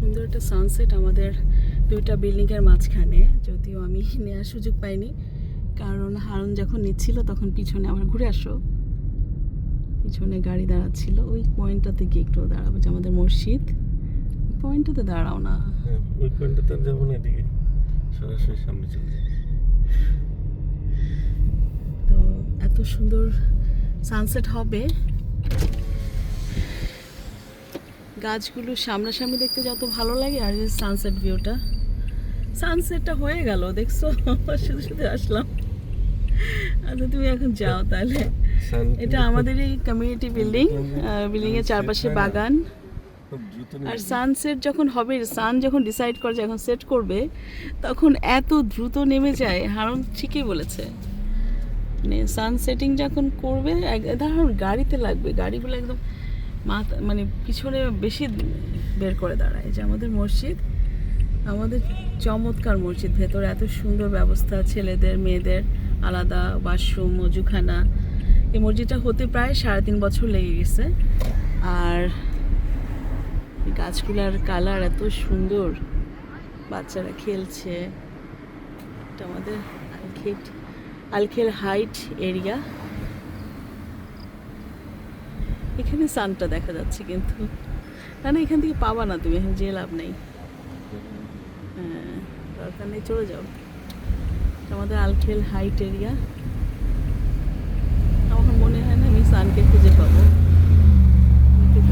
সুন্দর একটা সানসেট আমাদের দুইটা বিল্ডিংয়ের মাঝখানে যদিও আমি নেওয়ার সুযোগ পাইনি। কারণ হারুন যখন নিচ্ছিল তখন পিছনে আবার ঘুরে আসো। পিছনে গাড়ি দাঁড়াচ্ছিল ওই পয়েন্টটাতে গিয়ে একটু দাঁড়াবো যে আমাদের মসজিদ। পয়েন্টটাতে দাঁড়াও না। হ্যাঁ ওই পয়েন্টটাতে যাব না এদিকে সরাসরি সামনে চলে তো এত সুন্দর সানসেট হবে। গাছগুলো সামনাসামনি দেখতে যত ভালো লাগে আর সানসেট ভিউটা সানসেটটা হয়ে গেল দেখছ? শুধু শুধু আসলাম। আচ্ছা তুমি এখন যাও তাহলে। এটা আমাদের এই কমিউনিটি বিল্ডিং বিল্ডিং এর চারপাশে বাগান। আর সানসেট যখন হবে সান যখন ডিসাইড করে যে এখন সেট করবে তখন এত দ্রুত নেমে যায় হারুন ঠিকই বলেছে। মানে সান সেটিং যখন করবে এক- ধরুন গাড়িতে লাগবে গাড়িগুলো একদম মাথা মানে পিছনে বেশি বের করে দাঁড়ায়। যে আমাদের মসজিদ, আমাদের চমৎকার মসজিদ। ভেতরে এত সুন্দর ব্যবস্থা, ছেলেদের, মেয়েদের, আলাদা ওয়াশরুম মজুখানা। এই মসজিদটা হতে প্রায় সাড়ে তিন বছর লেগে গেছে। আর গাছগুলার কালার এত সুন্দর। বাচ্চারা খেলছে। এটা আমাদের আলখেট আলখেল হাইট এরিয়া। এখানে সানটা দেখা যাচ্ছে কিন্তু। না না, এখান থেকে পাবা না তুমি, এখন যে লাভ নেই। হ্যাঁ দরকার নেই, চলে যাও। আমাদের আলখেল হাইট এরিয়া। আমার মনে হয় না আমি সানকে খুঁজে পাবো।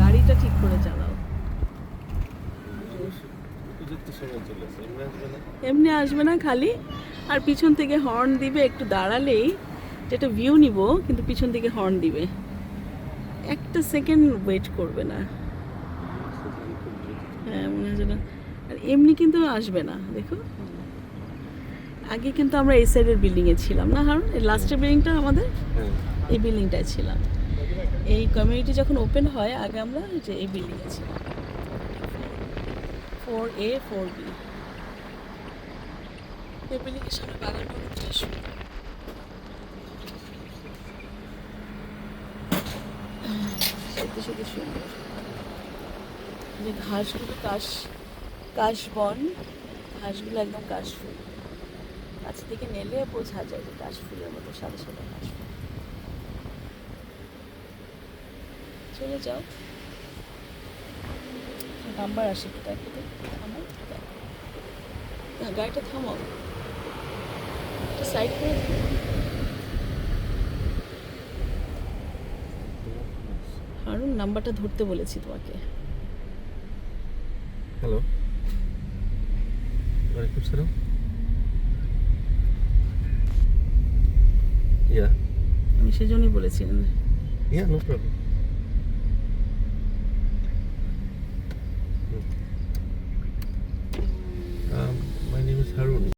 গাড়িটা ঠিক করে চালাও। এমনি আসবে না খালি। আর পিছন থেকে হর্ন দিবে, একটু দাঁড়ালেই যেটা ভিউ নিব, কিন্তু পিছন থেকে হর্ন দিবে। একটা সেকেন্ড ওয়েট করবে না। হ্যাঁ মনে হয় আর এমনি কিন্তু আসবে না দেখো। আগে কিন্তু আমরা এই সাইডের বিল্ডিংয়ে ছিলাম না কারণ এই লাস্টের বিল্ডিংটা আমাদের? হ্যাঁ। এই বিল্ডিংটায় ছিলাম। এই কমিউনিটি যখন ওপেন হয় আগে আমরা এই যে এই বিল্ডিংয়ে ছিলাম। ফোর এ ফোর বি এই বিল্ডিংয়ের সামনে বাগানটা অনেক সুন্দর যে ঘাসগুলো কাশ, কাশবন, ঘাসগুলো একদম কাশফুল। কাছ থেকে নেলে বোঝা যায় যে কাশফুলের মতো সাদা সাদা কাশফুল। চলে যাও। নাম্বার আসে একটু দেখো তো থামাও একটু দেখো। না গাড়িটা থামাও। সাইড করে হারুন নাম্বারটা ধরতে বলেছি তোমাকে। হ্যালো ওয়ালাইকুম সালাম। ইয়া আমি সেজন্যই বলেছিলাম ইয়া নো প্রবলেম